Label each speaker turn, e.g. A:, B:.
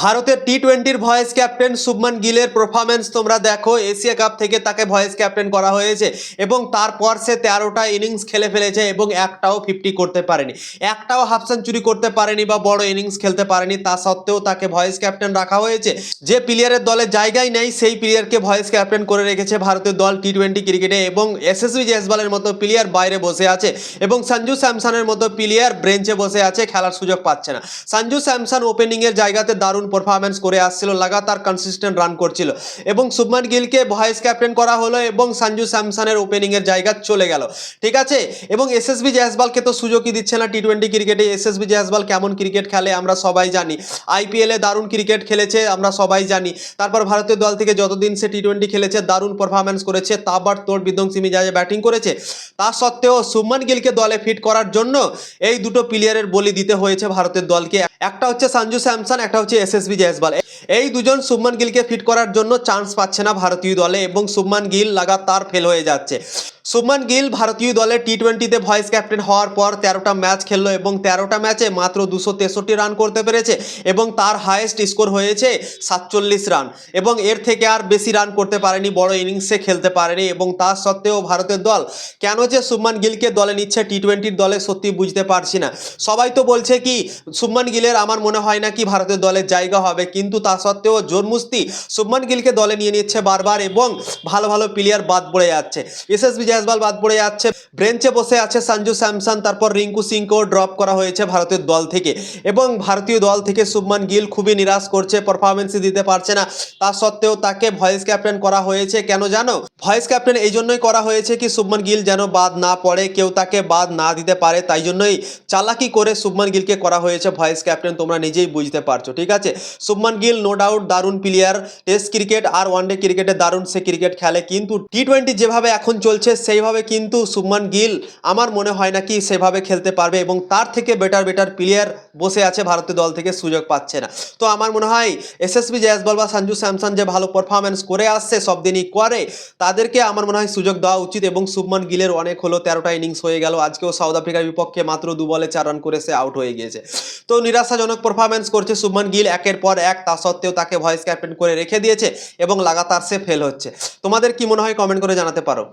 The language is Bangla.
A: ভারতের টি টোয়েন্টির ভয়েস ক্যাপ্টেন শুভমান গিলের পারফরমেন্স তোমরা দেখো, এশিয়া কাপ থেকে তাকে ভয়েস ক্যাপ্টেন করা হয়েছে এবং তারপর সে তেরোটা ইনিংস খেলে ফেলেছে এবং একটাও ফিফটি করতে পারেনি। একটাও হাফ সেঞ্চুরি করতে পারেনি বা বড় ইনিংস খেলতে পারেনি, তা সত্ত্বেও তাকে ভয়েস ক্যাপ্টেন রাখা হয়েছে। যে প্লেয়ারের দলে জায়গায় নেই, সেই প্লেয়ারকে ভয়েস ক্যাপ্টেন করে রেখেছে ভারতের দল টি টোয়েন্টি ক্রিকেটে এবং এসএসবি জয়সওয়ালের মতো প্লেয়ার বাইরে বসে আছে এবং সঞ্জু স্যামসনের মতো প্লেয়ার ব্রেঞ্চে বসে আছে, খেলার সুযোগ পাচ্ছে না। সঞ্জু স্যামসন ওপেনিংয়ের জায়গাতে দারুণ পারফরমেন্স করে আসছিল, লাগাতার কনসিস্টেন্ট রান করছিল এবং শুভমান গিলকে ভয়েস ক্যাপ্টেন করা হলো এবং সঞ্জু স্যামসনের ওপেনিংয়ের জায়গা চলে গেল। ঠিক আছে? এবং এসএসবি জয়সওয়ালকে তো সুযোগই দিচ্ছে না টি টোয়েন্টি ক্রিকেটে এসএসবি জয়সওয়াল কেমন ক্রিকেট খেলে আমরা সবাই জানি। আইপিএলে দারুণ ক্রিকেট খেলেছে, আমরা সবাই জানি। তারপর ভারতীয় দল থেকে যতদিন সে টি টোয়েন্টি খেলেছে, দারুণ পারফরমেন্স করেছে তারপর তোর বিধ্বংসী মিজাজে ব্যাটিং করেছে। তা সত্ত্বেও শুভমান গিলকে দলে ফিট করার জন্য এই দুটো প্লেয়ারের বলি দিতে হয়েছে ভারতের দলকে। একটা হচ্ছে সঞ্জু স্যামসন, একটা হচ্ছে এসএসবি জয়সওয়াল এই দুজন শুভমান গিলকে ফিট করার জন্য চান্স পাচ্ছে না ভারতীয় দলে এবং শুভমান গিল লাগাতার ফেল হয়ে যাচ্ছে। শুভমান গিল ভারতীয় দলে টি টোয়েন্টিতে ভয়েস ক্যাপ্টেন হওয়ার পর তেরোটা ম্যাচ খেললো এবং তেরোটা ম্যাচে মাত্র দুশো তেষট্টি রান করতে পেরেছে এবং তার হায়েস্ট স্কোর হয়েছে সাতচল্লিশ রান এবং এর থেকে আর বেশি রান করতে পারেনি, বড় ইনিংসে খেলতে পারেনি এবং তার সত্ত্বেও ভারতের দল কেন যে শুভমান গিলকে দলে নিচ্ছে টি টোয়েন্টির দলে সত্যি বুঝতে পারছি না। সবাই তো বলছে কি, শুভমান গিলের আমার মনে হয় না কি ভারতের দলের জায়গা হবে, কিন্তু তা সত্ত্বেও জোরমুস্তি শুভমান গিলকে দলে নিয়ে নিচ্ছে বারবার এবং ভালো ভালো প্লেয়ার বাদ পড়ে যাচ্ছে। এস এসএসবি জয়সওয়াল বাদ পড়ে যাচ্ছে। ব্রেঞ্চে বসে আছে সঞ্জু স্যামসন, তারপর রিঙ্কু সিংকেও ড্রপ করা হয়েছে ভারতের দল থেকে। এবং ভারতীয় দল থেকে শুভমান গিল খুবই নিরাশ করছে পারফরমেন্সই দিতে পারছে না। তা সত্ত্বেও তাকে ভয়েস ক্যাপ্টেন করা হয়েছে। কেন জানো? ভয়েস ক্যাপ্টেন এই জন্যই করা হয়েছে কি শুভমান গিল যেন বাদ না পড়ে, কেউ তাকে বাদ না দিতে পারে, তাই জন্যই চালাকি করে শুভমান গিলকে করা হয়েছে ভয়েস ক্যাপ্টেন তোমরা নিজেই বুঝতে পারছ, ঠিক আছে? শুভমান গিল নো ডাউট দারুণ প্লেয়ার টেস্ট ক্রিকেট আর ওয়ানডে ক্রিকেটে দারুণ সে ক্রিকেট খেলে, কিন্তু টি টোয়েন্টি যেভাবে এখন চলছে, সেইভাবে কিন্তু শুভমান গিল আমার মনে হয় না কি সেভাবে খেলতে পারবে এবং তার থেকে বেটার বেটার প্লেয়ার বসে আছে ভারতীয় দল থেকে সুযোগ পাচ্ছে না। তো আমার মনে হয় এসএসবি জয়সবল বা সঞ্জু স্যামসন যে ভালো পারফরমেন্স করে আসছে সব দিনই করে তাদেরকে আমার মনে হয় সুযোগ দেওয়া উচিত এবং শুভমান গিলের অনেক হলো তেরোটা ইনিংস হয়ে গেল। আজকেও সাউথ আফ্রিকার বিপক্ষে মাত্র দু বলে চার রান করে সে আউট হয়ে গিয়েছে। তো নিরাশাজনক পারফরমেন্স করছে শুভমান গিল, একের পর এক, তা সত্ত্বেও তাকে ভয়েস ক্যাপ্টেন করে রেখে দিয়েছে এবং লাগাতার সে ফেল হচ্ছে। তোমাদের কি মনে হয়? কমেন্ট করে জানাতে পারো।